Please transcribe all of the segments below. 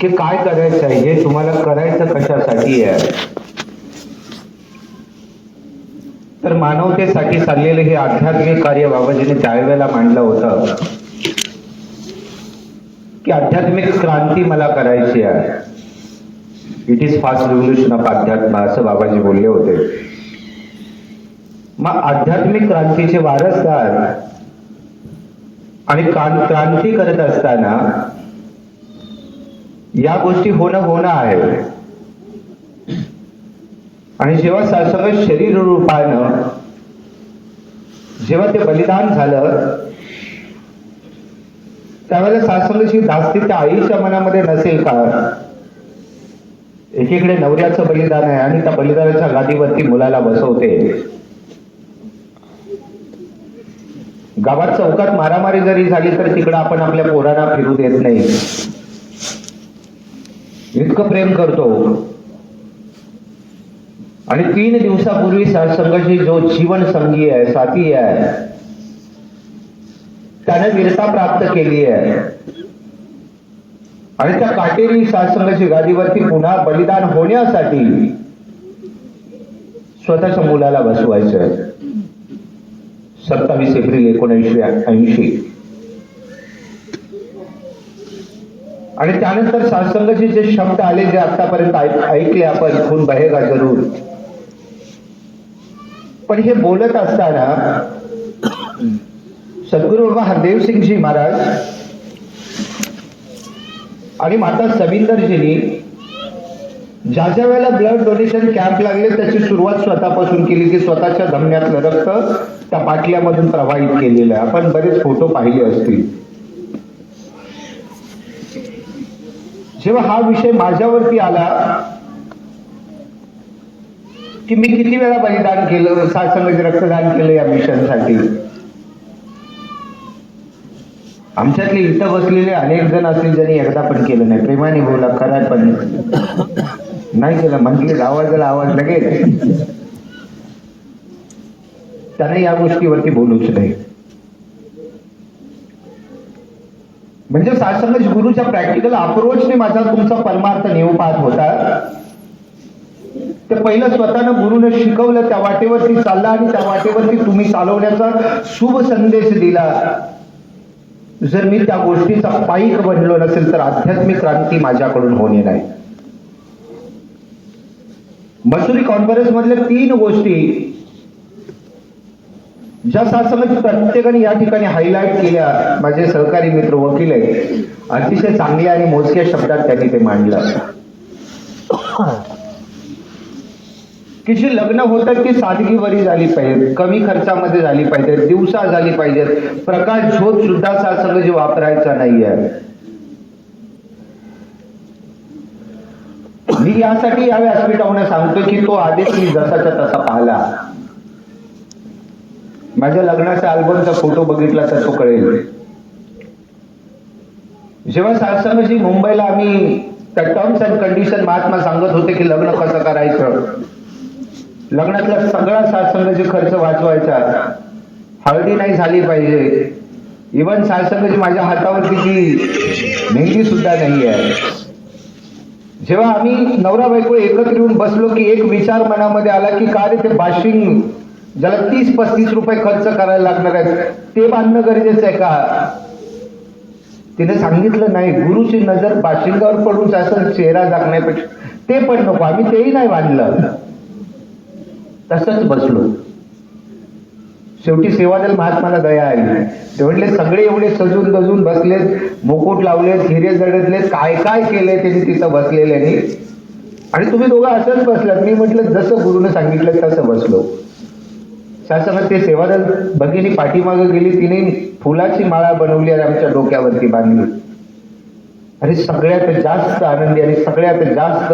की काय करायचं आहे? हे तुम्हाला करायचं कशासाठी आहे? तर मानवतेसाठी चाललेलं हे आध्यात्मिक कार्य बाबाजीने त्यावेळेला मांडलं होतं. की आध्यात्मिक क्रांती मला करायची आहे. It is fast revolution of adhyatma असं बाबाजी बोलले होते. मग आध्यात्मिक क्रांतीचे वारसदार आणि क्रांती करत असताना या गोष्टी होणं होणं आहे. आणि जेव्हा स- सगळं शरीर रूपानं जेव्हा ते बलिदान झालं त्यावेळेला सासंगची धास्ती त्या आईच्या मनामध्ये नसेल का? एकीकडे नवऱ्याचं बलिदान आहे आणि त्या बलिदानाच्या गादीवरती मुलाला बसवते. गावात चौकात मारामारी जरी झाली तर तिकडं आपण आपल्या पोरांना फिरू देत नाही. इतकं प्रेम करतो. आणि तीन दिवसापूर्वी संघाची जो जीवन संगी आहे साथी आहे त्याने वीरता प्राप्त केली आहे. आणि त्या काटेरी सासंगाची गादीवरती पुन्हा बलिदान होण्यासाठी स्वतःच्या मुलाला बसवायचं सत्तावीस एप्रिल एकोणऐंशी ऐंशी. आणि त्यानंतर सासंगाचे जे शब्द आले जे आतापर्यंत ऐक- ऐकले आपण खून बहेगा जरूर. पण हे बोलत असताना सद्गुरु बाबा हरदेव सिंगजी महाराज आणि माता सविंदरजींनी ज्या ज्या वेळेला ब्लड डोनेशन कॅम्प लागले त्याची सुरुवात स्वतःपासून केली की स्वतःच्या धमन्यातलं रक्त त्या बाटल्यामधून प्रवाहित केलेलं आहे. आपण बरेच फोटो पाहिले असतील. जेव्हा हा विषय माझ्यावरती आला की मी किती वेळा बलिदान केलं सासंगाचे रक्तदान केलं या मिशनसाठी? आमच्यातले इथं बसलेले अनेक जण असतील ज्यांनी एकदा पण केलं नाही. प्रेमाने बोला खरा पण नाही. केलं म्हटले आवाजाला आवाज लगेच. त्याने या गोष्टीवरती बोलूच नाही. म्हणजे सासंगच गुरुच्या प्रॅक्टिकल अप्रोचने माझा तुमचा परमार्थ नेऊ पाहत होता. ते पहिलं स्वतःनं गुरुने शिकवलं त्या वाटेवरती चालला आणि त्या वाटेवरती तुम्ही चालवण्याचा शुभ संदेश दिला. जर मी त्या गोष्टीचा पाईक बनलो नसेल तर आध्यात्मिक क्रांती माझ्याकडून होणे नाही. मसुरी कॉन्फरन्स मधल्या तीन गोष्टी ज्या शासनाची प्रत्येकाने या ठिकाणी हायलाईट केल्या माझे सहकारी मित्र वकील आहेत अतिशय चांगल्या आणि मोजक्या शब्दात त्यांनी ते मांडलं. की जी लग्न होतात ती सादगीवरी झाली पाहिजे कमी खर्चामध्ये झाली पाहिजे दिवसा झाली पाहिजेत प्रकाश झोत सुद्धा शासन जे वापरायचा नाहीये. मी यासाठी या व्यासपीठावर सांगतो की तो आदेश मी जसाच्या तसा पाहिला. माझ्या लग्नाच्या अल्बमचा फोटो बघितला तर तो कळेल. जेव्हा सासंगजी मुंबईला आम्ही त्या टर्म्स अँड कंडिशन महात्मा सांगत होते की लग्न कसं करायचं लग्नातला सगळा सासंगाची खर्च वाचवायचा. हळदी नाही झाली पाहिजे. इवन सासंगाची माझ्या हातावरती ती मेहंदी सुद्धा नाही आहे. जेव्हा आम्ही नवरा बायको एकत्र येऊन बसलो की एक विचार मनामध्ये आला की का रे ते बाशिंग ज्याला तीस पस्तीस रुपये खर्च करायला लागणार आहेत ते बांधणं गरजेचं आहे का? तिने सांगितलं नाही. गुरुची नजर बाशिंगावर पडून असं चेहरा दाखण्यापेक्षा ते पण नको. आम्ही तेही नाही बांधलं तसंच बसलो. शेवटी सेवादल महात्माला दया आली. ते म्हटले सगळे एवढे सजून गजून बसलेत मुकुट लावलेत हिरे जडतलेत काय काय केले त्यांनी तिथं बसलेल्याने? आणि तुम्ही दोघं असंच बसलात. मी म्हटलं जसं गुरुने सांगितलं तसं बसलो. शासनात ते सेवादल भगिनी पाठीमागं गेली तिने फुलाची माळा बनवली आणि आमच्या डोक्यावरती बांधली. आणि सगळ्यात जास्त आनंदी आणि सगळ्यात जास्त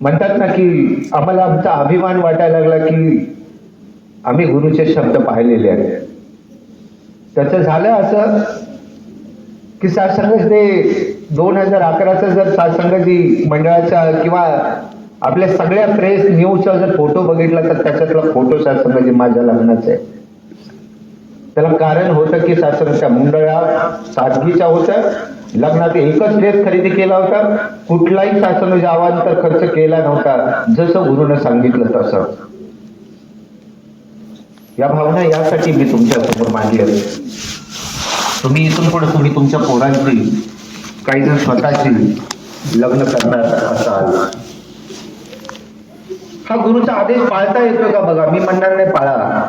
म्हणतात ना की आम्हाला आमचा अभिमान वाटायला लागला की आम्ही गुरुचे शब्द पाहिलेले आहेत. त्याचं झालं असं की सासंग ते दोन हजार अकराचा जर सासंगजी मंडळाचा किंवा आपल्या सगळ्या प्रेस न्यूजचा जर फोटो बघितला तर त्याच्यातला फोटो म्हणजे माझ्या लग्नाचा आहे. त्याला कारण होतं की शासनाच्या मंडळात सादगीच्या होत्या लग्नात एकच ड्रेस खरेदी केला होता. कुठलाही सासरच्या अवांतर खर्च केला नव्हता. जसं गुरुनं सांगितलं तसं. या भावना यासाठी मी तुमच्यासमोर मांडल्या तुम्ही इथून पुढे तुम्ही तुमच्या पोरांची काही जण स्वतःची लग्न करणार असाल. हा गुरुचा आदेश पाळता येतो का बघा? मी म्हणणार नाही पाळा.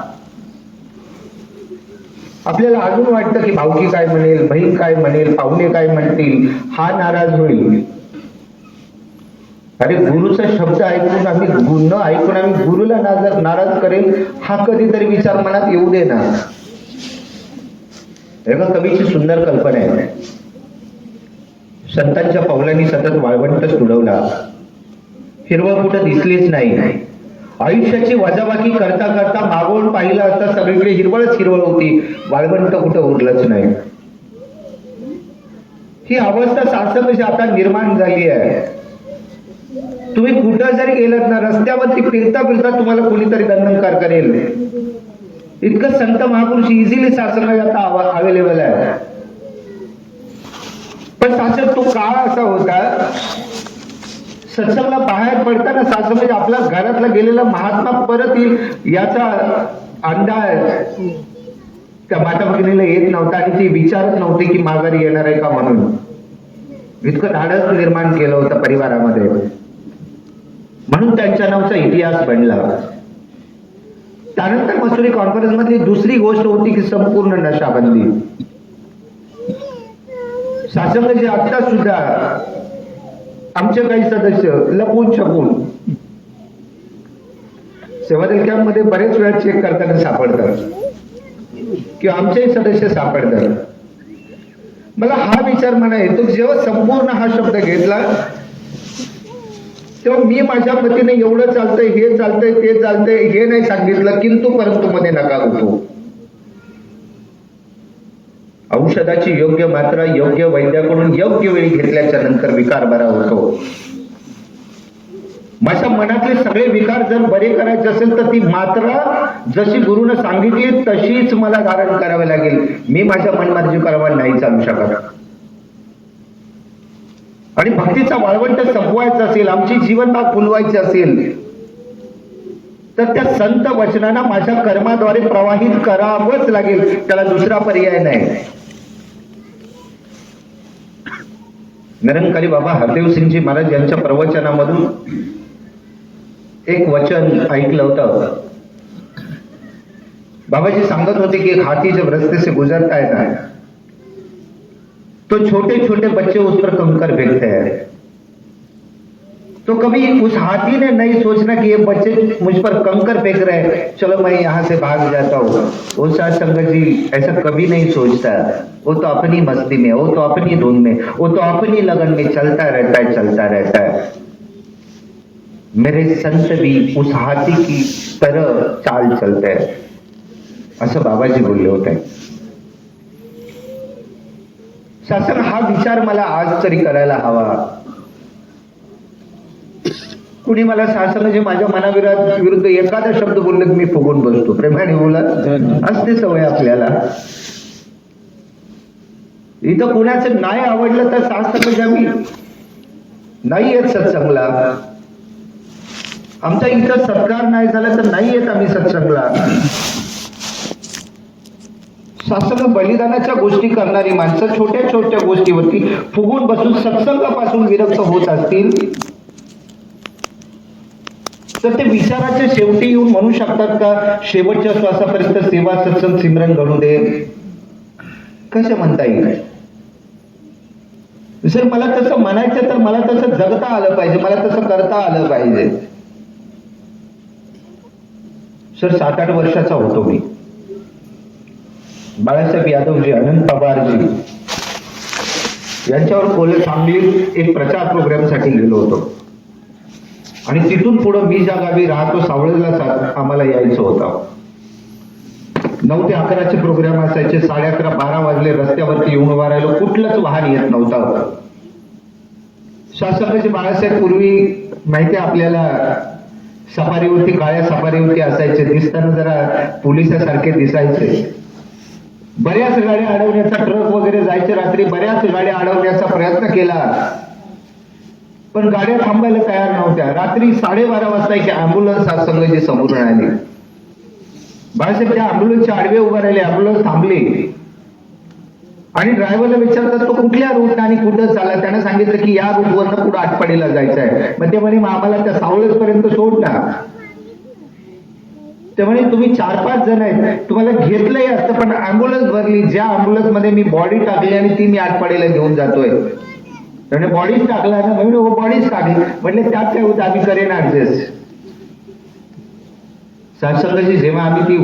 आपल्याला अजून वाटतं की भावकी काय म्हणेल बहीण काय म्हणेल पाहुणे काय म्हणतील हा नाराज होईल. अरे गुरुचा शब्द ऐकून आम्ही न ऐकून आम्ही गुरुला नाराज नाराज करेल हा कधीतरी विचार मनात येऊ दे ना. एका कवीची सुंदर कल्पना आहे. संतांच्या पावलांनी सतत वाळवंट तुडवला. हिरवळ कुठं दिसलीच नाही. आयुष्याची वजाबाकी करता करता मागवून पाहिलं असता सगळीकडे हिरवळच हिरवळ होती. वाळवंट कुठं उरलंच नाही. ही अवस्था सासरची आता निर्माण झाली आहे. तुम्ही कुठं जरी गेलात ना रस्त्यावरती फिरता फिरता तुम्हाला कोणीतरी दंडनकार करेल. इतकं संत महापुरुष इझिली सासर आता अवेलेबल आहे. पण सासर तो काळ असा होता सत्संगला बाहेर पडताना सासू म्हणजे आपला घरातला गेलेला महात्मा परत येईल याचा अंदाज त्या माता भगिनीला येत नव्हता आणि ती विचारत नव्हती की माघारी येणार आहे का म्हणून. इतकं धाडस निर्माण केलं होतं परिवारामध्ये. म्हणून त्यांच्या नावचा इतिहास बनला. त्यानंतर मसुरी कॉन्फरन्स मधली दुसरी गोष्ट होती की संपूर्ण नशाबंदी. शासन जे आता सुद्धा आमचे काही सदस्य लपून छपून सेवादल कॅम्पमध्ये बरेच वेळा चेक करताना सापडतात. किंवा आमचेही सदस्य सापडतात. मला हा विचार म्हणा येतो जेव्हा संपूर्ण हा शब्द घेतला तेव्हा मी माझ्या मतीने एवढं चालतंय हे चालतंय ते चालतंय हे नाही सांगितलं किंतु परंतु मध्ये नका होतो. औषधाची योग्य मात्रा योग्य वैद्याकडून योग्य वेळी घेतल्याच्या नंतर विकार बरा होतो. माझ्या मनातले सगळे विकार जर बरे करायचे असेल तर ती मात्रा जशी गुरुनं सांगितली तशीच मला धारण करावे लागेल. मी माझ्या मनमार्जी करावा नाही चालू शकत. आणि भक्तीचा वाळवंट संपवायचा असेल आमची जीवनभाग फुलवायची असेल तर त्या संत वचनांना माझ्या कर्माद्वारे प्रवाहित करावंच लागेल. त्याला दुसरा पर्याय नाही. निरंकारी बाबा हरदेव सिंगजी महाराज यांच्या प्रवचनामधून एक वचन ऐकलं होतं. बाबाजी सांगत होते कि एक हाथी जब रस्ते से गुजरता है ना तो छोटे छोटे बच्चे उस पर कंकर फेंकते हैं. तो कभी उस हाथी ने नहीं सोचना कि ये बच्चे मुझ पर कंकर फेंक रहे हैं। चलो मैं यहाँ से भाग जाता हूँ। वो साथ संगत जी, ऐसा कभी नहीं सोचता। वो तो अपनी मस्ती में, वो तो अपनी धुन में, वो तो अपनी लगन में चलता रहता है, चलता रहता है। मेरे संत भी उस हाथी की तरह चाल चलते हैं। असं बाबाजी बोलले होते हैं। शासन हा विचार मला आज तरी करायला हवा। कुणी मला शासन जे माझ्या मनाविरुद्ध विरुद्ध एखादा शब्द बोलले की मी फुगून बसतो. प्रेमाने बोला असते सवय आपल्याला. इथं कुणाचं नाही आवडलं तर शास्त्र म्हणजे आम्ही. नाही येत सत्संगला. आमचा इथं सत्कार नाही झाला तर नाही येत आम्ही सत्संगला. शास्त्र बलिदानाच्या गोष्टी करणारी माणसं छोट्या छोट्या गोष्टीवरती फुगून बसून सत्संगापासून विरक्त होत असतील. तर ते विचाराच्या शेवटी येऊन म्हणू शकतात का शेवटच्या श्वासापर्यंत सेवा सत्संग सिमरन घडू दे? कसं म्हणता येईल? सर मला तसं म्हणायचं तर मला तसं जगता आलं पाहिजे मला तसं करता आलं पाहिजे. सर सात आठ वर्षाचा होतो मी. बाळासाहेब यादवजी अनंत पवारजी यांच्यावर कोले सांगलीत एक प्रचार प्रोग्रामसाठी गेलो होतो. आणि तिथून पुढं मी ज्या गावी राहतो सावळेला आम्हाला यायचं होतं. नऊ ते अकराचे प्रोग्राम असायचे साडे अकरा बारा वाजले रस्त्यावरती येऊन वारायला कुठलंच वाहन येत नव्हतं. शासनाचे बाळासाहेब पूर्वी माहिती आहे आपल्याला सफारीवरती काळ्या सफारीवरती असायचे दिसताना जरा पोलिसासारखे दिसायचे. बऱ्याच गाड्या अडवण्याचा ट्रक वगैरे जायचे रात्री बऱ्याच गाड्या अडवण्याचा प्रयत्न केला. पण गाड्या थांबायला तयार नव्हत्या. रात्री साडेबारा वाजता एक अँब्युलन्स आज संघाची समोरून आली. बाळासाहेब त्या अँब्युलन्सच्या आडवे उभा राहिले. अँब्युलन्स थांबली. आणि ड्रायव्हरला विचारतात तो कुठल्या रूट आणि कुठं चालला? त्यानं सांगितलं की या रूटवरनं पुढे आटपाडीला जायचं आहे मग ते म्हणे "मग आम्हाला त्या सावळेस पर्यंत सोड ना. ते म्हणे तुम्ही चार पाच जण आहेत. तुम्हाला घेतलंही असतं पण अँब्युलन्स भरली. ज्या अँब्युलन्समध्ये मी बॉडी टाकली आणि ती मी आटपाडीला घेऊन जातोय. त्याने बॉडीच टाकला ना म्हणून हो बॉडीच टाकली. म्हटले त्यात काय होतं? आम्ही करेन ऍडजस्ट सत्संगाची जेव्हा आम्ही ती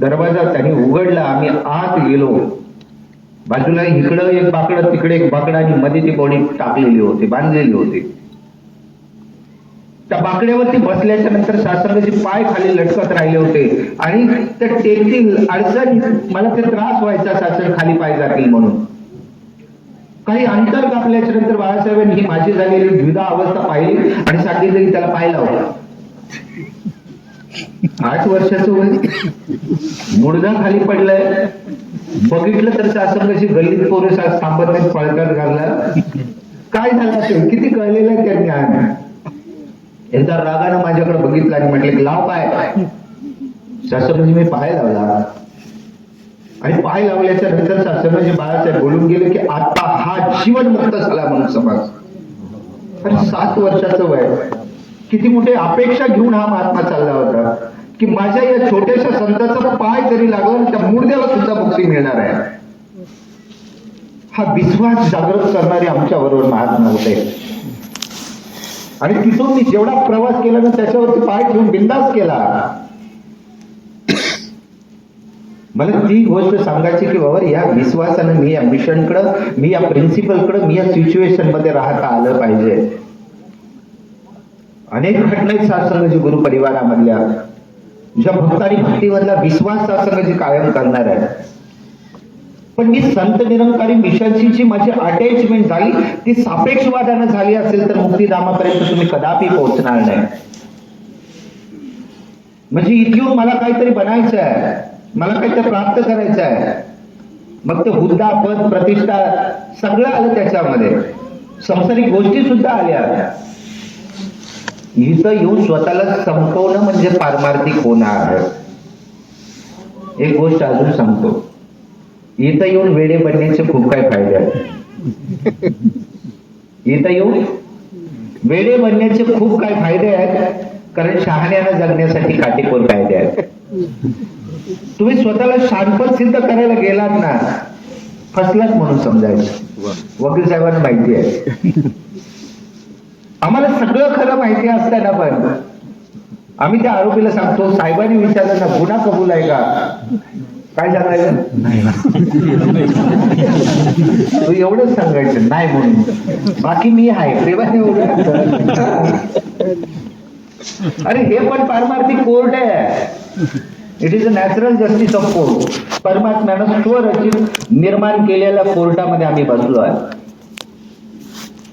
दरवाजा त्यांनी उघडला आम्ही आत गेलो. बाजूला इकडं एक बाकडं तिकडे एक बाकडं आणि मध्ये ती बॉडी टाकलेली होती बांधलेली होती. त्या बाकड्यावरती बसल्याच्या नंतर शासनाचे पाय खाली लटकत राहिले होते. आणि त्या टेकतील अडचण मला ते त्रास व्हायचा सासर खाली पाय जातील म्हणून. काही अंतर कापल्याच्या नंतर बाळासाहेबांनी ही माझी झालेली द्विधा अवस्था पाहिली आणि सांगितलं की त्याला पाहायला होता आठ वर्षाचं वय. मुडदा खाली पडलाय. बघितलं तर शासनाची गल्लीत पोरं शास थांबत नाहीत पळतात घालला काय झालं असेल? किती कळलेलं आहे त्यांनी ज्ञान एकदा रागानं माझ्याकडे बघितलं आणि म्हटलं लाव पाय. म्हणजे मी पाय लावला. आणि पाय लावल्याच्या नंतर शासनाचे बाळासाहेब बोलून गेले की आता हा जीवनमुक्त झाला म्हणून समाज. आणि सात वर्षाचं वय. किती मोठे अपेक्षा घेऊन हा महात्मा चालला होता की माझ्या या छोट्याशा संताचा पाय जरी लागला त्या मुर्द्याला सुद्धा मुक्ती मिळणार आहे. हा विश्वास जागृत करणारे आमच्या बरोबर महात्मा होते. आणि तिथून मी जेवढा प्रवास केला ना त्याच्यावरती पाय ठेवून बिंदास केला. मला ती गोष्ट सांगायची की बाबा या विश्वासानं मी या मिशनकडं मी या प्रिन्सिपलकडं मी या सिच्युएशनमध्ये राहता आलं पाहिजे. अनेक घटना आहेत सत्संगाची गुरु परिवारामधल्या ज्या भक्तांनी भक्तीमधला विश्वास सत्संगाची कायम करणार आहे पण मी संत निरंकारी मिशनची जी माझी अटॅचमेंट झाली ती सापेक्षवादानं झाली असेल तर मुक्तीधामापर्यंत तुम्ही कदापि पोहोचणार नाही. म्हणजे इथून मला काहीतरी बनायचं आहे मला काहीतरी प्राप्त करायचं आहे. मग ते हुद्दा पद प्रतिष्ठा सगळं आलं त्याच्यामध्ये. संसारिक गोष्टी सुद्धा आल्या. इथं येऊन स्वतःला संपवणं म्हणजे पारमार्थिक होणार. एक गोष्ट अजून सांगतो. इथं येऊन वेडे बनण्याचे खूप काही फायदे आहेत. इथं येऊन वेडे बनण्याचे खूप काही फायदे आहेत. कारण शहाण्यानं जगण्यासाठी काटेकोर फायदे आहेत. तुम्ही स्वतःला शानपण सिद्ध करायला गेलात ना फसलात म्हणून समजायचं. वकील साहेबांना माहिती आहे. आम्हाला सगळं खरं माहिती असताना पण. आम्ही त्या आरोपीला सांगतो साहेबांनी विचारलं ना गुन्हा कबूल आहे का? काय सांगायचं? तू एवढंच सांगायचं नाही म्हणून. बाकी मी आहे. प्रेमाने एवढं अरे हे पण पारमार्थिक कोर्ट आहे. It is a natural justice of court परमात्म्यानं स्वरचित निर्माण केलेल्या कोर्टामध्ये आम्ही बसलो आहे.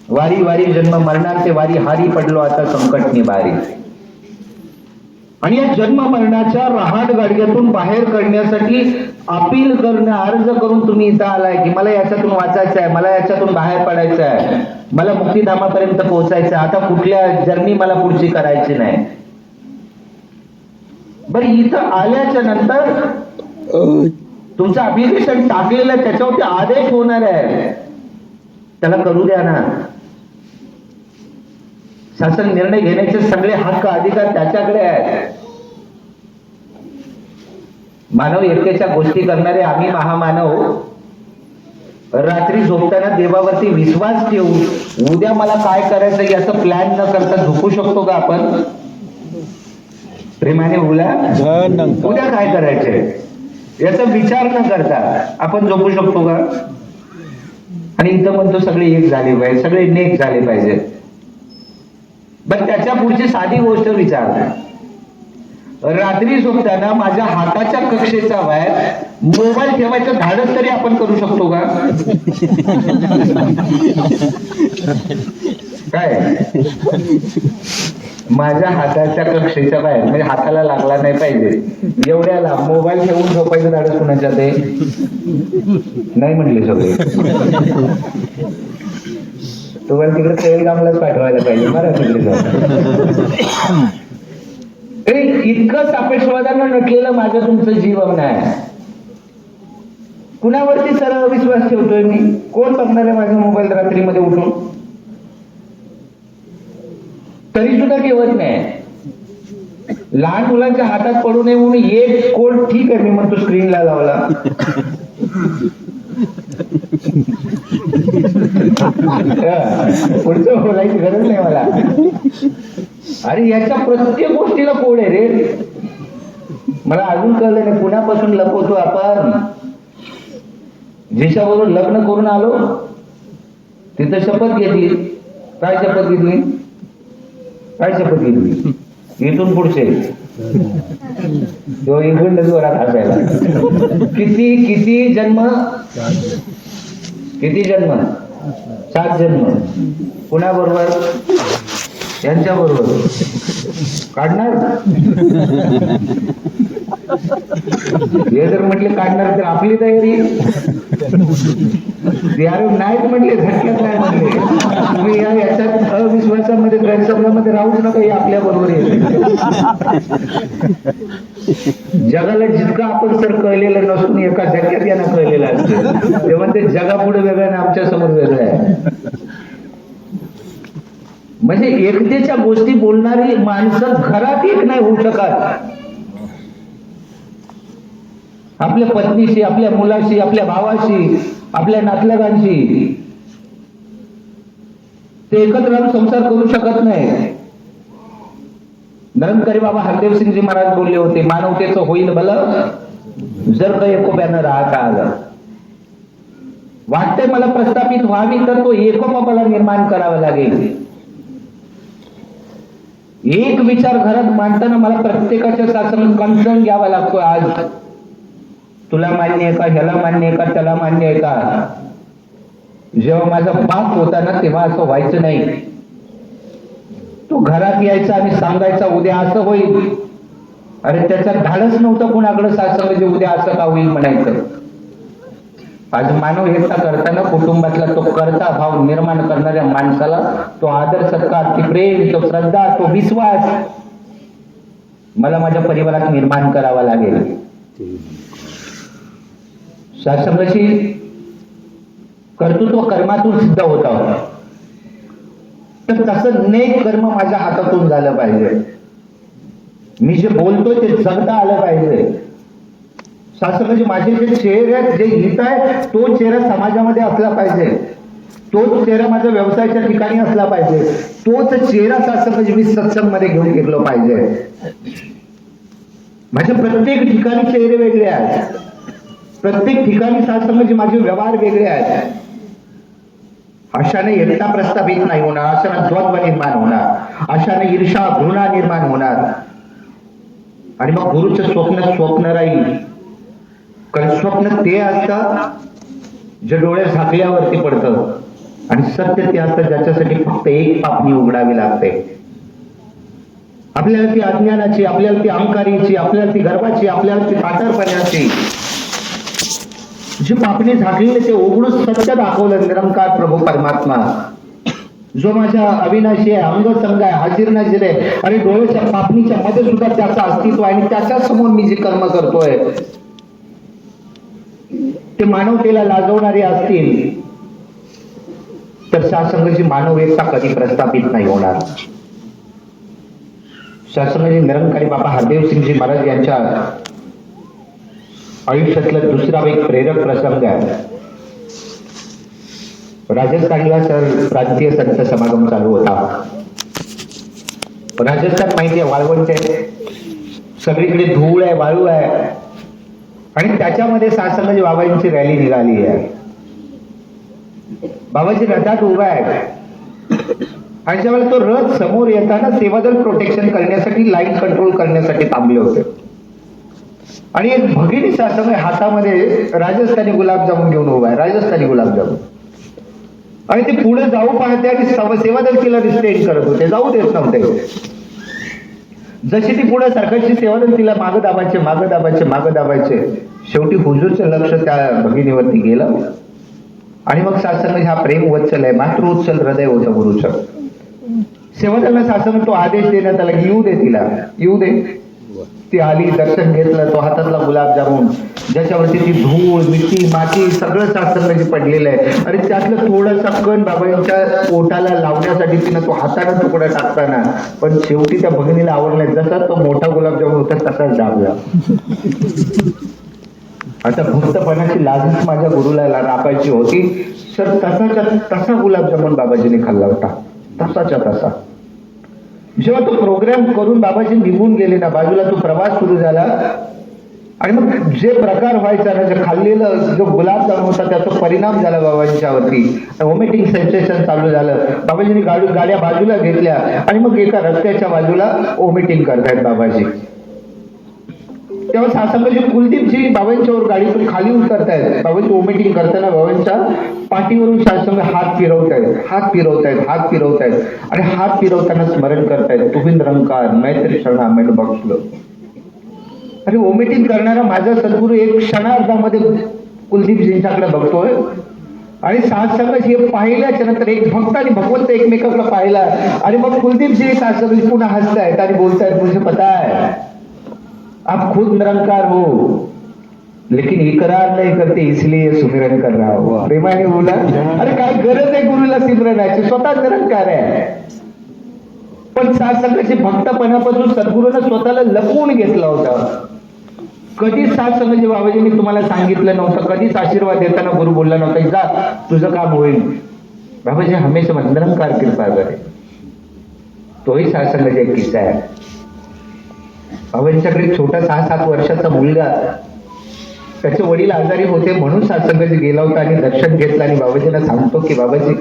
वारी वारी जन्म मरणाचे वारी हारी पडलो आता संकट निभारी. आणि या जन्म मरणाच्या रहाट गाडग्यातून बाहेर काढण्यासाठी अपील करणं अर्ज करून तुम्ही इथं आलाय की मला याच्यातून वाचायचं आहे मला याच्यातून बाहेर पडायचं आहे मला मुक्तीधामापर्यंत पोहोचायचं आहे. आता कुठल्या जर्नी मला पुढची करायची नाही. बरं इथं आल्याच्यानंतर तुमचं अप्लिकेशन टाकलेलं त्याच्यावरती आदेश होणार आहे. त्याला करू द्या ना. शासन निर्णय घेण्याचे सगळे हक्क अधिकार त्याच्याकडे आहेत. मानव एकतेच्या गोष्टी करणारे आम्ही महामानव रात्री झोपताना देवावरती विश्वास ठेवून उद्या मला काय करायचं याचं प्लॅन न करता झोपू शकतो का आपण? प्रेमाने बोला. उद्या काय करायचंय याचा विचार न करता आपण झोपू शकतो का? आणि इथं म्हणतो सगळे एक झाले पाहिजे सगळे नेक झाले पाहिजे. पण त्याच्या पुढची साधी गोष्ट विचार रात्री झोपताना माझ्या हाताच्या कक्षेचा बाहेर मोबाईल ठेवायचं धाडस तरी आपण करू शकतो का? काय? माझ्या हाताच्या कक्षेच्या बाहेर म्हणजे हाताला लागला नाही पाहिजे. एवढ्याला मोबाईल ठेवून झोपायचं धाडस कुणाच्या ते नाही म्हणले सगळे. तुम्हाला तिकडे तेलगामलाच पाठवायला पाहिजे बरं तिकडे जाऊन. इतकं सापेक्षवादानं नटलेलं माझं तुमचं जीवन आहे कुणावरती सरळ विश्वास ठेवतोय मी? कोण बघणार आहे माझा मोबाईल रात्रीमध्ये उठून? तरी सुद्धा घेवत नाही. लहान मुलांच्या हातात पडू नये म्हणून एक कोट ठीक आहे मी म्हणतो स्क्रीनला लावला. पुढचं बोलायची गरज नाही मला. अरे याच्या प्रत्येक गोष्टीला कोड आहे रे. मला अजून कळलं नाही पुण्यापासून लपवतो आपण? जिच्याबरोबर लग्न करून आलो तिथं शपथ घेतली. काय शपथ घेतली? काय शपथ घेतली? इथून पुढचे. तो इकडनं जोरात हसायला. किती किती जन्म? किती जन्म? सात जन्म. कुणाबरोबर? यांच्या बरोबर काढणार? हे जर म्हटले काढणार तर आपली तयारी? नाहीत म्हटले झटक्यात नाही म्हटले. तुम्ही या याच्यात अविश्वासामध्ये गैरसमजामध्ये राहूच नका हे आपल्या बरोबर येते जगाला जितकं आपण सर कळलेलं नसून एका झटक्यात यांना कळलेलं असते. तेव्हा ते जगापुढे वेगळं आणि आमच्यासमोर वेगळं आहे. म्हणजे एकतेच्या गोष्टी बोलणारी माणसं घरात एक नाही होऊ शकत. आपल्या पत्नीशी आपल्या मुलाशी आपल्या भावाशी आपल्या नातलगांशी. ते एकत्र राहून संसार करू शकत नाही. धरमकरी बाबा हरदेवसिंगजी महाराज बोलले होते मानवतेचं होईल भल जर का एकोप्यानं राहता आलं. वाटतंय मला प्रस्थापित व्हावी तर तो एकोपा मला निर्माण करावा लागेल. एक विचार घरात मांडताना मला प्रत्येकाच्या शासन कन्सर्न घ्यावा लागतो आज. तुला मान्य आहे का? ह्याला मान्य आहे का? त्याला मान्य आहे का? जेव्हा माझा बाप होता ना तेव्हा असं व्हायचं नाही. तो घरात यायचा आणि सांगायचा उद्या असं होईल. अरे त्याचा धाडच नव्हतं कुणाकडे सासं म्हणजे उद्या असं का होईल म्हणायचं. आज मानव एकटा करताना कुटुंबातला तो करता भाव निर्माण करणाऱ्या माणसाला तो आदर सत्कार ती प्रेम तो श्रद्धा तो विश्वास मला माझ्या परिवारात निर्माण करावा लागेल. शासनाची कर्तृत्व कर्मातून सिद्ध होत. तर तसं नेक कर्म माझ्या हातातून झालं पाहिजे. मी जे बोलतोय ते जगता आलं पाहिजे. शास्त्र म्हणजे माझे जे चेहरे आहेत जे हित आहे तो चेहरा समाजामध्ये असला पाहिजे. तोच चेहरा माझ्या व्यवसायाच्या ठिकाणी असला पाहिजे. तोच चेहरा शास्त्र म्हणजे मी सत्संगमध्ये घेऊन गेलो पाहिजे. माझ्या प्रत्येक ठिकाणी चेहरे वेगळे आहेत. प्रत्येक ठिकाणी शास्त्र म्हणजे माझे व्यवहार वेगळे आहेत. अशाने एकटा प्रस्थापित नाही होणार अशाने द्वंद्व निर्माण होणार अशाने ईर्षा घृणा निर्माण होणार. आणि मग गुरुचं स्वप्न स्वप्न राहील. कारण स्वप्न ते असतं जे डोळ्या झाकल्यावरती पडतं. आणि सत्य ते असतं ज्याच्यासाठी फक्त एक पापणी उघडावी लागते. आपल्याला ती अज्ञानाची आपल्याला ती अहंकारीची आपल्याला ती गर्वाची आपल्याला ती ताटरपणाची जी पापणी झाकलेले ते उघडून सत्य दाखवलं निरंकार प्रभू परमात्मा. जो माझ्या अविनाशी आहे अंग संघ आहे हाजीर नाजीर आहे आणि डोळ्याच्या पापणीच्या मध्ये सुद्धा त्याचं अस्तित्व आहे आणि त्याच्यासमोर मी जे कर्म करतोय ते मानवतेला लाजवणारे असतील तर शासनाची मानव एकता कधी प्रस्थापित नाही होणार. शासनाचे निरंकारी बाबा हरदेव सिंगजी महाराज यांच्या आयुष्यातला दुसरा एक प्रेरक प्रसंग आहे. राजस्थानला सर प्रांतीय संत समागम चालू होता. राजस्थान माहिती आहे वाळवंट आहे. सगळीकडे धूळ आहे वाळू आहे. आणि त्याच्यामध्ये सासंगज बाबांची रॅली निघाली आहे. बाबाजी रथात उभा आहे आणि ज्यावेळेला तो रथ समोर येताना सेवादल प्रोटेक्शन करण्यासाठी लाईन कंट्रोल करण्यासाठी थांबले होते. आणि एक भगिनी शासक हातामध्ये राजस्थानी गुलाबजामुन घेऊन उभा आहे राजस्थानी गुलाबजामुन. आणि ते पुढे जाऊ पाहते आणि सव- सेवादल तिला रिस्टेन करत होते. जाऊ देत नव्हते. जशी ती पुढे सरकारची सेवा देत तिला मागं दाबायचे मागं दाबायचे मागं दाबायचे शेवटी हुजूरचं लक्ष त्या भगिनीवरती गेलं. आणि मग सासंग हा प्रेम वत्सल आहे मातृवत्सल हृदय होतं गुरुचं. सेवकांना सासंग तो आदेश देण्यात आला की येऊ दे तिला येऊ दे. ती आली दर्शन घेतलं तो हातातला गुलाबजामुन ज्याच्यावरती ती धूळ मिठी माती सगळं सासंग पडलेलं आहे. आणि त्यातलं थोडासा कण बाबांच्या पोटाला लावण्यासाठी तिनं तो हाताने तुकडा टाकताना पण शेवटी त्या भगिनीला आवडलाय जसा तो मोठा गुलाबजामुन होता तसाच दाबला आता भक्तपणाची लाजच माझ्या गुरुला ला- रापायची होती. तर तसाच्या तसा गुलाबजामुन बाबाजीने खाल्ला होता. तसाच्या तसा. जेव्हा तो प्रोग्राम करून बाबाजी निघून गेले ना बाजूला तो प्रवास सुरू झाला. आणि मग जे प्रकार व्हायचा ना जे खाल्लेलं जो गुलाबजाम होता त्याचा परिणाम झाला बाबाजीच्यावरती वॉमिटिंग सेन्सेशन चालू झालं. बाबाजींनी गाडी गाड्या बाजूला घेतल्या आणि मग एका रस्त्याच्या बाजूला वॉमिटिंग करतायत बाबाजी. तेव्हा सासंगजी कुलदीपजी बाबांच्यावर गाडीतून खाली उतरतायत. बाबांची वॉमिटिंग करताना बाबांच्या पाठीवरून सासंग हात फिरवतायत. हात फिरवतायत हात फिरवतायत. आणि हात फिरवताना स्मरण करतायत. तुम्ही रंकार मैत्री शरणामेल बक्षलो अरे वॉमिटिंग करणारा माझा सद्गुरू एक क्षणार्धामध्ये कुलदीपजींच्याकडे बघतोय. आणि सासंगाची हे पाहिल्याच्या नंतर एक भक्त आणि भगवंत एकमेकाकडे पाहिला. आणि मग कुलदीपजी सासंग पुन्हा हसतायत आणि बोलतायत मुझे पता है आप खुद निरंकार हो लेकिन इकरार नहीं करते इसलिए सुमिरन कर रहा हो। प्रेमाने बोला अरे काय गरज आहे गुरुला सिमरनाची स्वतः निरंकार आहे। पण सात्संगाची भक्तपणापासून सद्गुरूनं स्वतःला लपवून घेतला होता. कधीच सात्संगाची बाबाजींनी तुम्हाला सांगितलं नव्हतं कधीच आशीर्वाद देताना गुरु बोलला नव्हता जा तुझं काम होईल. बाबाजी हमेशा निरंकार कृपा करे तोही सात्संगाचा एक किस्सा आहे. बाबांच्याकडे छोटा सहा सात वर्षाचा मुलगा. त्याचे वडील आजारी होते म्हणून सात्संगाजी गेला होता आणि दर्शन घेतलं आणि बाबाजींना सांगतो की बाबाजी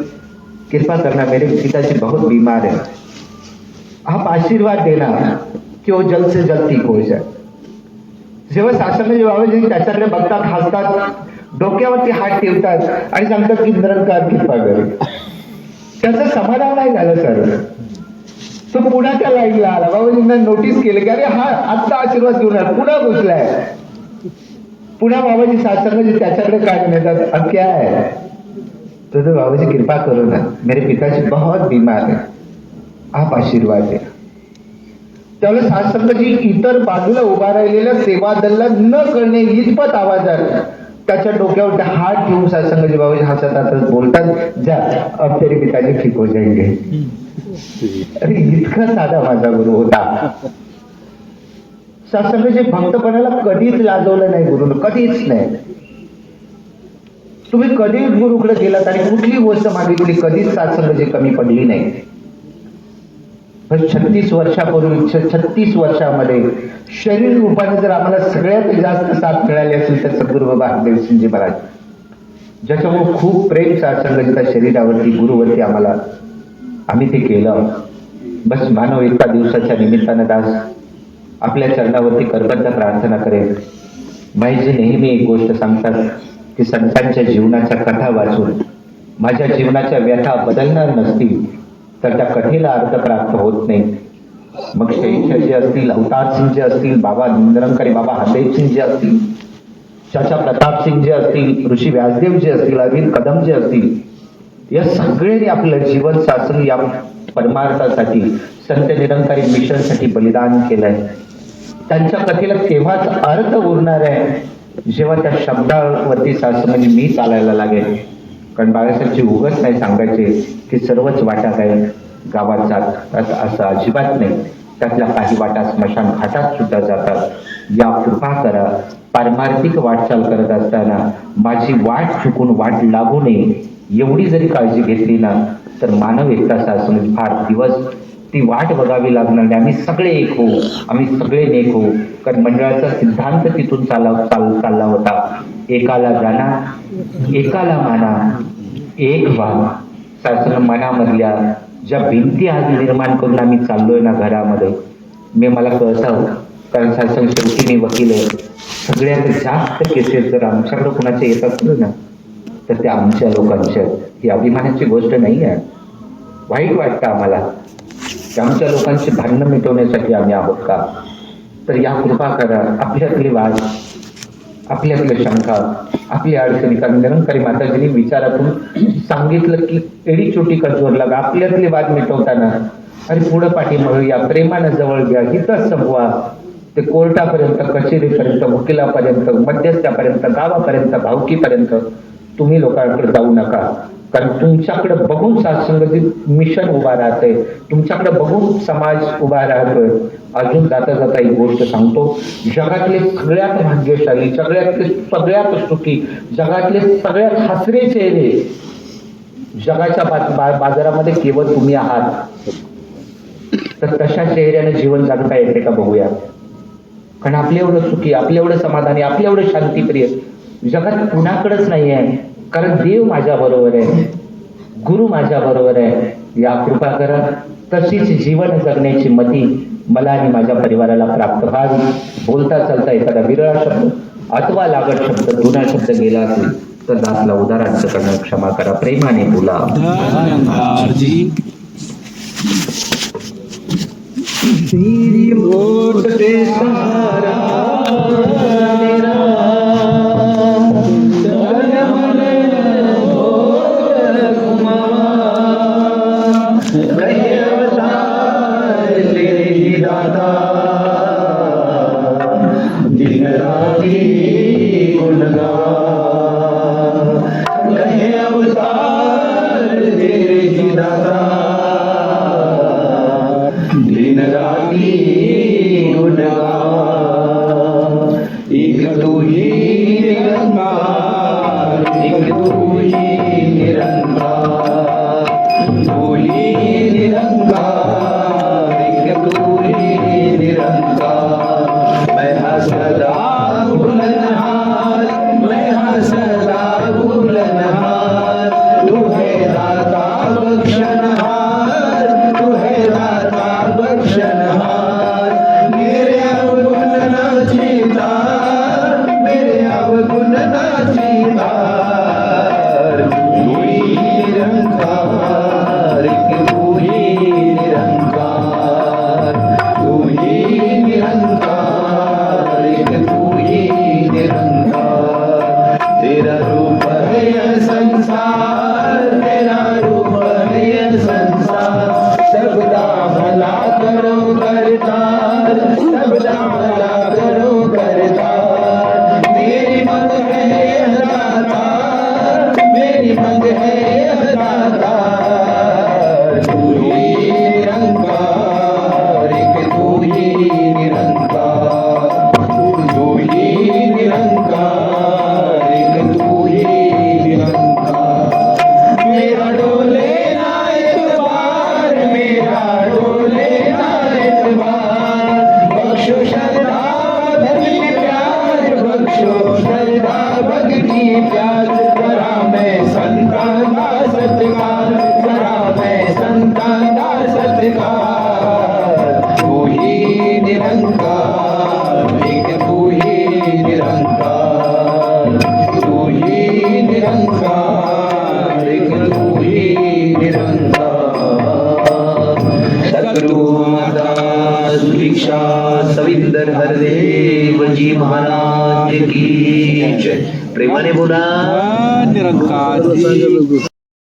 कृपा करना मेरे पिताजी बहुत बीमार है. आप आशीर्वाद देना की वो जल्द से जल्द ठीक हो जाए। जेव्हा सासंगाजी बाबाजी त्याच्याकडे बघतात हसतात डोक्यावरती हात ठेवतात आणि सांगतात की निरंकार कृपा करे? त्याचं समाधान नाही झालं सर. तो पुन्हा त्या लाईनला आला. बाबाजींना नोटीस केलं की अरे हा आत्ता आशीर्वाद घेऊन आला. पुन्हा घुसलाय. पुन्हा बाबाजी सासंगाजी त्याच्याकडे काय नेतात अब क्या है तो तो बाबाजी कृपा करो ना. मेरे पिताजी बहुत बीमार है. आप आशीर्वाद द्या त्यावेळेस सासंगाजी इतर बाजूला उभा राहिलेल्या सेवा दलला न करणे इतपत आवाजात त्याच्या डोक्यावर त्या हात ठेवून सासंगजी बाबाजी हसत हसत बोलतात जा अब तेरे पिताजी ठीक हो जाएंगे अरे इतका साधा माझा गुरु होता. सासंगाची भक्तपणाला कधीच लाजवलं नाही गुरुनं कधीच नाही. तुम्ही कधीच गुरुकडे गेलात आणि कुठली गोष्ट मागितली कधीच सात्संगाची कमी पडली नाही. छत्तीस वर्षापूर्वी छत्तीस वर्षामध्ये शरीर रूपाने जर आम्हाला सगळ्यात जास्त साथ मिळाली असेल तर सद्गुरु बाबा हरदेव सिंगजी महाराज ज्याच्यामुळे खूप प्रेम सात्संगाची शरीरावरती गुरुवरती आम्हाला आम्ही ते केलं. बस मानव एका दिवसाच्या निमित्तानं दास आपल्या चरणावरती करबद्ध प्रार्थना करेल. माईजी नेहमी एक गोष्ट सांगतात की संतांच्या जीवनाच्या कथा वाचून माझ्या जीवनाच्या व्यथा बदलणार नसतील तर त्या कथेला अर्थ प्राप्त होत नाही. मग शहीद जे असतील अवतार सिंग जे असतील बाबा निंद्रंकरी बाबा हरदेव सिंग जे असतील चाचा प्रताप सिंग जे असतील ऋषी व्यासदेव जे असतील अरविंद कदम जे असतील या सगळ्यांनी आपलं जीवन शासन या परमार्थासाठी संत निरंकारी मिशनसाठी बलिदान केलंय. त्यांच्या कथेला तेव्हाच अर्थ उरणार आहे जेव्हा त्या शब्दावरती सासू म्हणजे मी चालायला लागेल. कारण बाळासाहेबची उगच नाही सांगायचे की सर्वच वाटा काय गावात जात असं असं अजिबात नाही. त्यातल्या काही वाटा स्मशान घाटात सुद्धा जातात. या कृपा करा पारमार्थिक वाटचाल करत असताना माझी वाट चुकून वाट लागू नये. एवढी जरी काळजी घेतली ना तर मानव एकता सासून फार दिवस ती वाट बघावी लागणार नाही. आम्ही सगळे एक हो आम्ही सगळे एक हो. कारण मंडळाचा सिद्धांत तिथून चाला चाल चालला होता. एकाला जाणा एकाला माना एक व्हा. शासन मनामधल्या ज्या भिंती आज निर्माण करून आम्ही चाललोय ना घरामध्ये मी मला कळतं हो, कारण शासन शेवटी मी वकील आहे. सगळ्यात जास्त केसेस जर आमच्याकडे कुणाचे येत असलं ना तर त्या आमच्या लोकांच्या ही अभिमानाची गोष्ट नाही आहे. वाईट वाटतं आम्हाला. की आमच्या लोकांची भांडणं मिटवण्यासाठी आम्ही आहोत का? तर या कृपा करा. आपल्यातली वाद आपल्यातल्या शंका आपली अडचणी. कारण निरंकारी माताजींनी विचारातून सांगितलं की एडी छोटी कजोर लागा आपल्यातले वाद मिटवताना आणि पुढं पाठीमागं या प्रेमानं जवळ घ्या हिथंच संपवा. ते कोर्टापर्यंत कचेरीपर्यंत वकिलापर्यंत मध्यस्थापर्यंत गावापर्यंत भावकीपर्यंत तुम्ही लोकांकडे जाऊ नका. कारण तुमच्याकडे बघून सातसंगतीत मिशन उभा राहतंय. तुमच्याकडे बघून समाज उभा राहतोय. अजून जाता जाता एक गोष्ट सांगतो. जगातले सगळ्यात भाग्यशाली जगातले सगळ्यात सुखी जगातले सगळ्यात हसरे चेहरे जगाच्या बाजारामध्ये केवळ तुम्ही आहात. तर तशा चेहऱ्याने जीवन जगता येते का बघूया. कारण आपल्या एवढं सुखी आपल्या एवढं समाधानी आपल्या एवढं शांतीप्रिय जगात कुणाकडेच नाही आहे कारण देव माझ्या बरोबर आहे. गुरु माझ्या बरोबर आहे. या कृपा करा. तशीच जीवन जगण्याची मती मला आणि माझ्या परिवाराला प्राप्त व्हावी. बोलता चालता एखादा विरळा शब्द अथवा लागत शब्द जुना शब्द गेला असेल तर दासला उदाहरणार्थ करणं क्षमा करा. प्रेमाने बोला. तेरी ओट पे सहारा